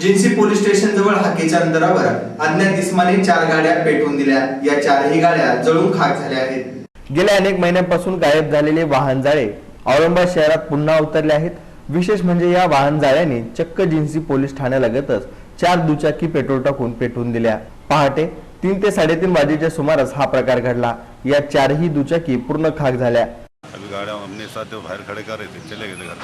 जिन्सी police station जवळ हाकेच्या अंतरावर अज्ञात इस्माने चार गाड्या पेटवून दिल्या. या चारही गाड्या जळून खाक झाल्या आहेत. गेल्या अनेक महिन्यांपासून गायब झालेले वाहन जाळे औरंगाबाद शहरात पुन्हा उतरले आहेत. विशेष म्हणजे या वाहन जाळ्याने चक्क जिन्सी पोलीस ठाण्यालगतच चार दुचाकी पेट्रोल टाकून पेटवून दिल्या. पहाटे तीन ते साडेतीन वाजेच्या सुमारास हा प्रकार घडला. या चारही दुचाकी पूर्ण खाक झाल्या. अभी गाड़ियाँ अपने साथ वो बाहर खड़े कर रहे थे चले गए थे घर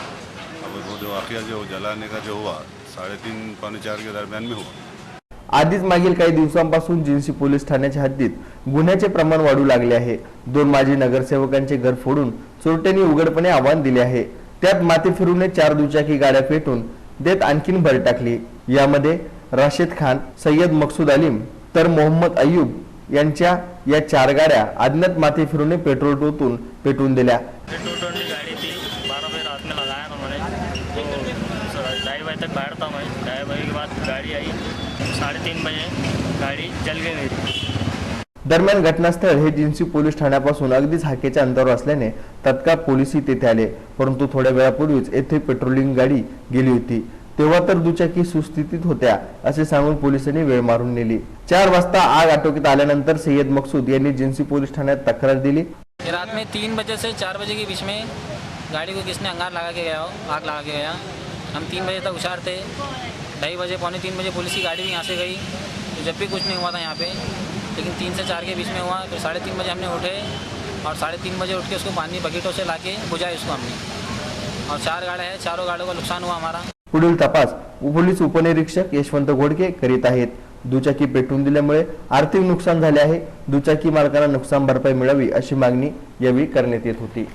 अब वो जो वाकया जो जलाने का जो हुआ साढ़े तीन पौने चार के दरमियान में हुआ। आधीच मागील काही दिवसांपासून जिन्सी पोलीस ठाण्याच्या हद्दीत गुन्ह्याचे प्रमाण वाढू लागले आहे. दोन माजी नगरसेवकांचे घर फोडून चोरट्यांनी उघडपणे आव्हान दिले आहे. त्यात माती फिरूने चार दुचाकी गाड्या पेटून देत आणखीन भर टाकली. यामध्ये राशिद खान सय्यद मकसूद अलीम तर मोहम्मद अय्यूब यांच्या या चार गाड्या अज्ञात माती फिरूने पेट्रोल टोचून पेटवून दिल्या. टू ट्वेंटी गाड़ी थी बारह बजे रात में लगाया था मैंने तो ढाई बजे तक बैठ था मैं ढाई बजे के बाद गाड़ी आई. साढ़े तीन बजे गाड़ी जल गई मेरी दरम्यान घटनास्थळ हे जिन्सी पोलीस ठाण्यापासून अगदीच हाकेच्या अंतरावर असल्याने तत्काळ पोलिसही तेथे आले. परंतु थोड्या वेळापूर्वीच येथे पेट्रोलिंग गाडी गेली होती. तेव्हा तर दुचाकी सुस्थितीत होत्या असे सांगून पोलिसांनी वेळ मारून नेली. चार वाजता आग आटोक्यात आल्यानंतर सय्यद मकसूद यांनी जिन्सी पोलीस ठाण्यात तक्रार दिली. रात में तीन बजे से चार बजे के बीच में गाड़ी को किसने अंगार लगा के गया हो? आग लगा के गया। हम तीन बजे तक हुशार थे। ढाई बजे पौने तीन बजे पुलिस की गाड़ी भी यहाँ से गई। तो जब भी कुछ नहीं हुआ था यहाँ पे लेकिन तीन से चार के बीच में हुआ। फिर साढ़े तीन बजे हमने उठे और साढ़े तीन बजे उठ के उसको पानी बकेटों से ला के बुझाए उसको हमने। और चार गाड़ियाँ हैं चारों गाड़ियों का नुकसान हुआ हमारा। पुढील तपास पोलीस उपनिरीक्षक यशवंत घोडके करीत आहेत. दुचाकी पेटवून दिल्यामुळे आर्थिक नुकसान झाले आहे. दुचाकी मालकांना नुकसान भरपाई मिळावी अशी मागणी यावेळी करण्यात येत होती.